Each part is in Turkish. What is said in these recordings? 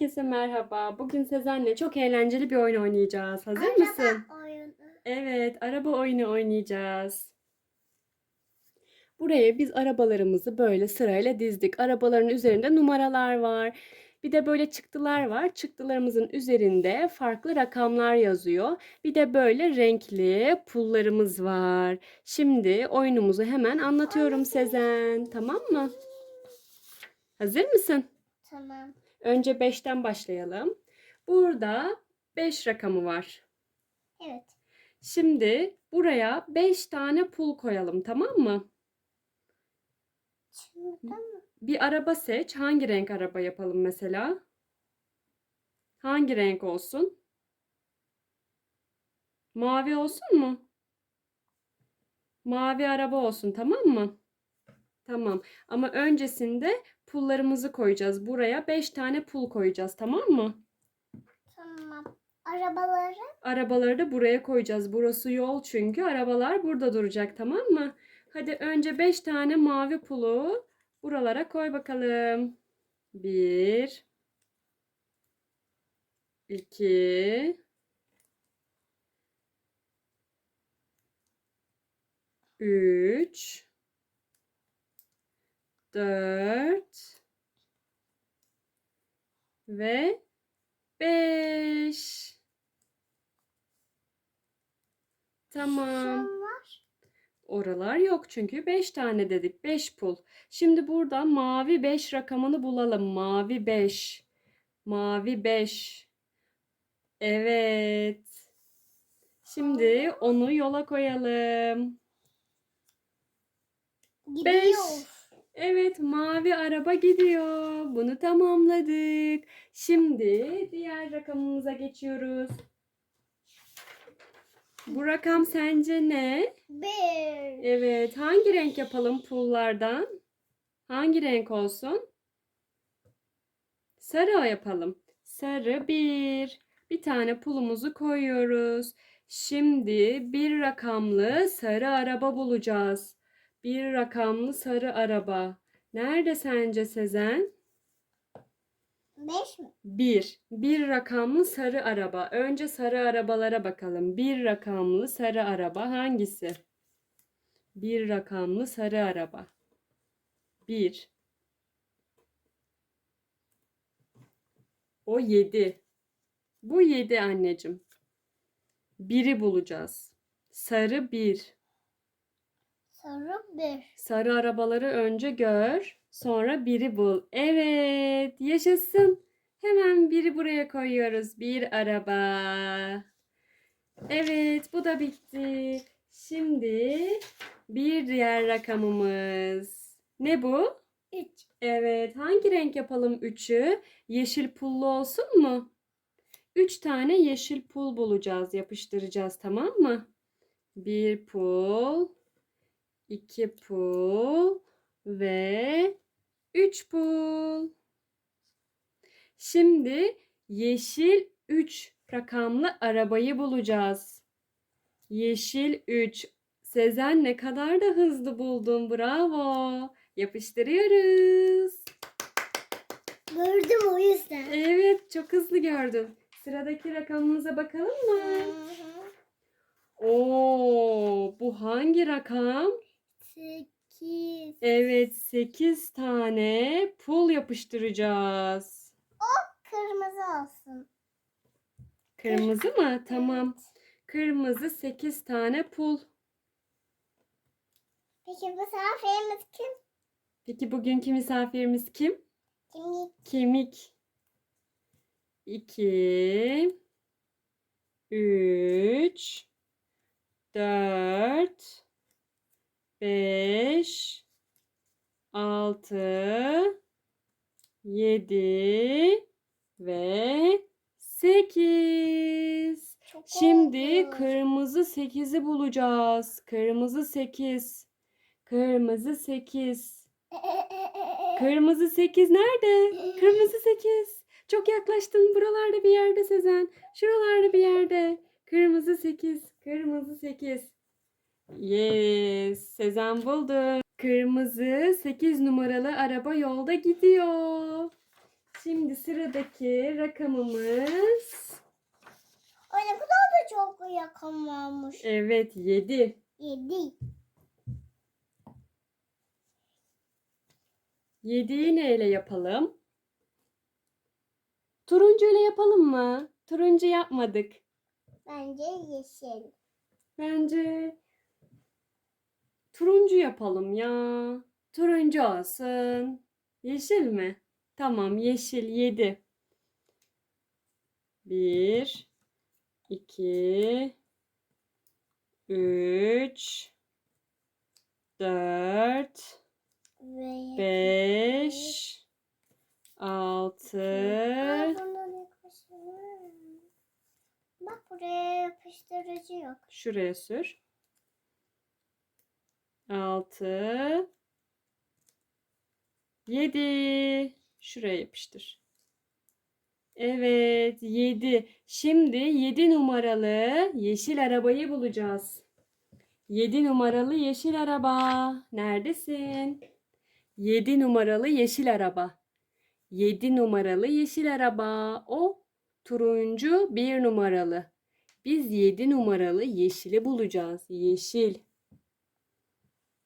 Herkese merhaba. Bugün Sezen'le çok eğlenceli bir oyun oynayacağız. Hazır mısın? Araba oyunu. Evet, araba oyunu oynayacağız. Buraya biz arabalarımızı böyle sırayla dizdik. Arabaların üzerinde numaralar var. Bir de böyle çıktılar var. Çıktılarımızın üzerinde farklı rakamlar yazıyor. Bir de böyle renkli pullarımız var. Şimdi oyunumuzu hemen anlatıyorum Sezen. Tamam mı? Hazır mısın? Tamam. Önce 5'ten başlayalım. Burada 5 rakamı var. Evet. Şimdi buraya 5 tane pul koyalım tamam mı? Şurada mı? Bir araba seç. Hangi renk araba yapalım mesela? Hangi renk olsun? Mavi olsun mu? Mavi araba olsun tamam mı? Tamam. Ama öncesinde pullarımızı koyacağız. Buraya 5 tane pul koyacağız tamam mı? Tamam. Arabaları Arabaları da buraya koyacağız. Burası yol çünkü arabalar burada duracak tamam mı? Hadi önce 5 tane mavi pulu buralara koy bakalım. 1 2 3 4 ve 5 Tamam. Oralar yok çünkü 5 tane dedik. 5 pul. Şimdi burada mavi 5 rakamını bulalım. Mavi 5. Mavi 5. Evet. Şimdi onu yola koyalım. Gidiyor. Evet, mavi araba gidiyor. Bunu tamamladık. Şimdi diğer rakamımıza geçiyoruz. Bu rakam sence ne? Bir. Evet, hangi renk yapalım pullardan? Hangi renk olsun? Sarı yapalım. Sarı bir. Bir tane pulumuzu koyuyoruz. Şimdi bir rakamlı sarı araba bulacağız. Bir rakamlı sarı araba. Nerede sence Sezen? Beş mi? Bir. Bir rakamlı sarı araba. Önce sarı arabalara bakalım. Bir rakamlı sarı araba hangisi? Bir rakamlı sarı araba. Bir. O yedi. Bu yedi anneciğim. Biri bulacağız. Sarı bir. Sarı bir. Sarı arabaları önce gör, sonra biri bul. Evet, yaşasın. Hemen biri buraya koyuyoruz. Bir araba. Evet, bu da bitti. Şimdi bir diğer rakamımız. Ne bu? Üç. Evet, hangi renk yapalım üçü? Yeşil pullu olsun mu? Üç tane yeşil pul bulacağız, yapıştıracağız, tamam mı? Bir pul, iki pul ve üç pul. Şimdi yeşil 3 rakamlı arabayı bulacağız. Yeşil 3. Sezen ne kadar da hızlı buldun. Bravo. Yapıştırıyoruz. Gördüm o yüzden. Evet, çok hızlı gördün. Sıradaki rakamımıza bakalım mı? Oo, bu hangi rakam? Sekiz. Evet, 8 tane pul yapıştıracağız. Kırmızı olsun. Kırmızı mı? Tamam. Kırmızı 8 tane pul. Peki bu misafirimiz kim? Peki bugünkü misafirimiz kim? Kimlik. Kemik. 2 3 4 5 6 7 ve 8 Çok Şimdi oldu. kırmızı 8'i bulacağız. Kırmızı 8. Kırmızı 8. Kırmızı 8 nerede? Kırmızı 8. Çok yaklaştın. Buralarda bir yerde Sezen. Şuralarda bir yerde. Kırmızı 8. Kırmızı 8. Yes. Sezen buldu. Kırmızı 8 numaralı araba yolda gidiyor. Şimdi sıradaki rakamımız Ay ne kadar da çok yakın varmış. evet 7. Yedi. 7'yi neyle yapalım? Turuncu ile yapalım mı? Turuncu yapmadık. Bence yeşil. Bence turuncu yapalım ya. Turuncu olsun. Yeşil mi? Tamam yeşil 7. 1 2 3 4 Ve 5 6 Aa, bundan yaklaşık. Bak buraya yapıştırıcı yok. Şuraya sür. 6 7 Şuraya yapıştır. Evet, 7. Şimdi 7 numaralı yeşil arabayı bulacağız. 7 numaralı yeşil araba. Neredesin? 7 numaralı yeşil araba. 7 numaralı yeşil araba. O turuncu 1 numaralı. Biz 7 numaralı yeşili bulacağız. Yeşil.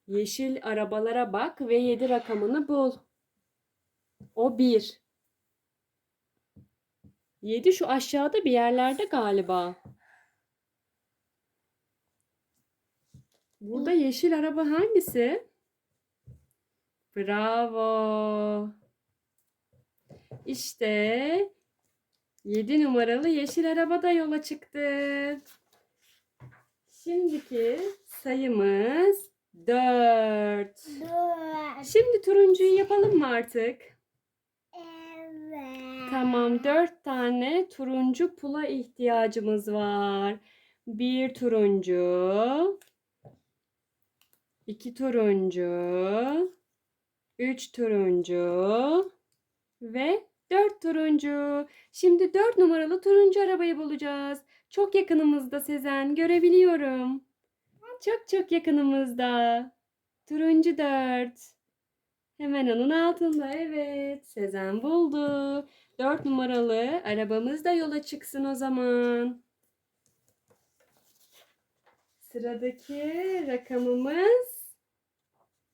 Yeşil arabalara bak ve 7 rakamını bul. O 1. 7 şu aşağıda bir yerlerde galiba. Burada yeşil araba hangisi? Bravo. İşte 7 numaralı yeşil araba da yola çıktı. Şimdiki sayımız 4. Dört. Şimdi turuncuyu yapalım mı artık? Evet. Tamam, 4 tane turuncu pula ihtiyacımız var. Bir turuncu, iki turuncu, üç turuncu ve dört turuncu. Şimdi 4 numaralı turuncu arabayı bulacağız. Çok yakınımızda Sezen, görebiliyorum. Çok çok yakınımızda. Turuncu 4. Hemen onun altında. Evet. Sezen buldu. 4 numaralı arabamız da yola çıksın o zaman. Sıradaki rakamımız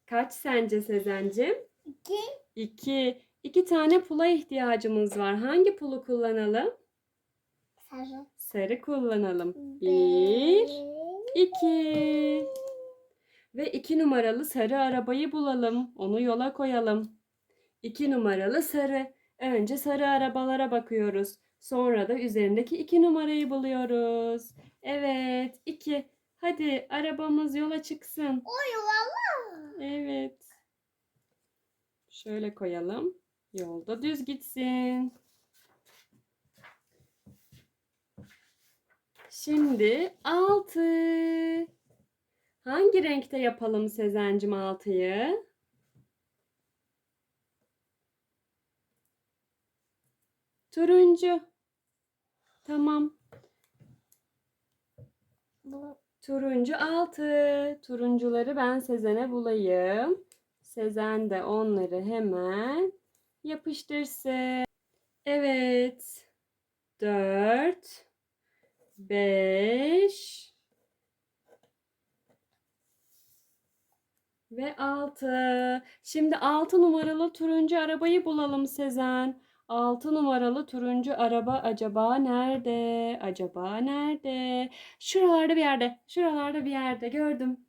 kaç sence Sezencim? İki. 2. 2 tane pula ihtiyacımız var. Hangi pulu kullanalım? Sarı. Sarı kullanalım. 1, Bir. 2. Ve 2 numaralı sarı arabayı bulalım. Onu yola koyalım. 2 numaralı sarı. Önce sarı arabalara bakıyoruz. Sonra da üzerindeki 2 numarayı buluyoruz. Evet, 2. Hadi arabamız yola çıksın. Oy valla. Evet. Şöyle koyalım. Yolda düz gitsin. Şimdi 6. Hangi renkte yapalım Sezencim 6'yı? Turuncu. Tamam. Turuncu 6. Turuncuları ben Sezen'e bulayım. Sezen de onları hemen yapıştırsın. Evet. 4 5 ve 6. Şimdi 6 numaralı turuncu arabayı bulalım Sezen. 6 numaralı turuncu araba acaba nerede? Acaba nerede? Şuralarda bir yerde. Şuralarda bir yerde gördüm.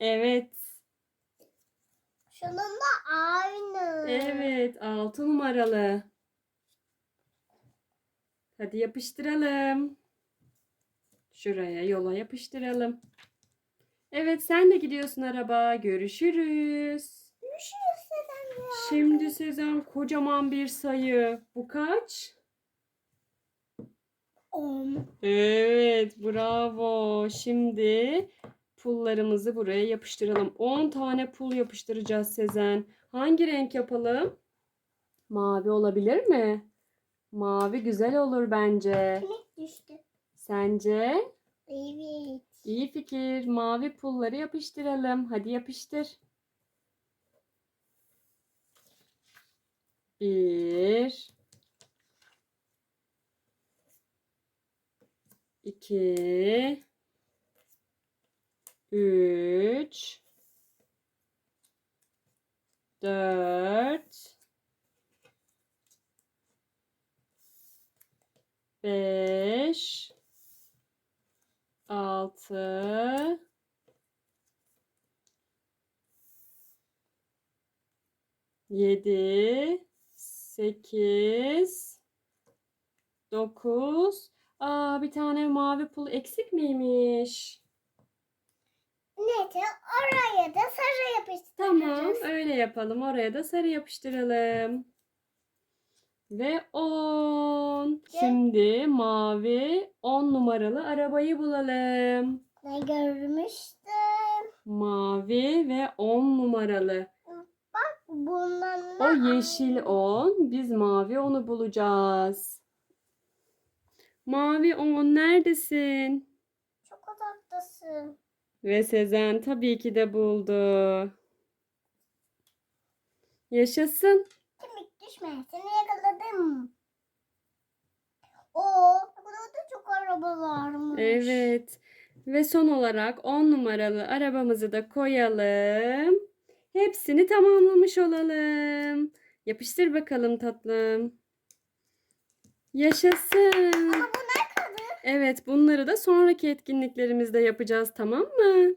Evet. şunun da aynı. Evet, 6 numaralı. Hadi yapıştıralım. Şuraya yola yapıştıralım. Evet, sen de gidiyorsun araba. Görüşürüz. Görüşürüz Sezen. Şimdi Sezen kocaman bir sayı. Bu kaç? On. Evet, bravo. Şimdi pullarımızı buraya yapıştıralım. 10 tane pul yapıştıracağız Sezen. Hangi renk yapalım? Mavi olabilir mi? Mavi güzel olur bence. Kimek düştü. Sence? Evet. İyi fikir. Mavi pulları yapıştıralım. Hadi yapıştır. Bir. iki, Üç. Dört. Beş. Altı. Yedi. Sekiz. Dokuz. Aa, bir tane mavi pul eksik miymiş? Neyse oraya da sarı yapıştıracağız. Tamam, öyle yapalım. Oraya da sarı yapıştıralım. Ve 10. Gel. Şimdi mavi 10 numaralı arabayı bulalım. Ne görmüştüm. Mavi ve 10 numaralı. Bundan O yeşil 10, biz mavi 10'u bulacağız. Mavi 10 neredesin? Çok uzaktasın. Ve Sezen tabii ki de buldu. Yaşasın. Düşme. Seni yakaladım. O burada çok araba varmış. Evet. Ve son olarak 10 numaralı arabamızı da koyalım. Hepsini tamamlamış olalım. Yapıştır bakalım tatlım. Yaşasın. Ama bu ne kadar? Evet, bunları da sonraki etkinliklerimizde yapacağız, tamam mı?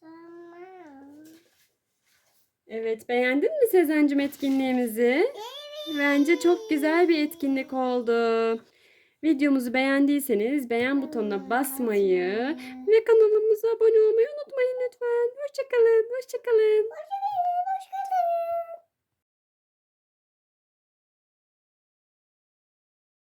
Tamam. Evet, beğendin mi Sezencim etkinliğimizi? Bence çok güzel bir etkinlik oldu. Videomuzu beğendiyseniz beğen butonuna basmayı ve kanalımıza abone olmayı unutmayın lütfen. Hoşçakalın, hoşçakalın. Hoşça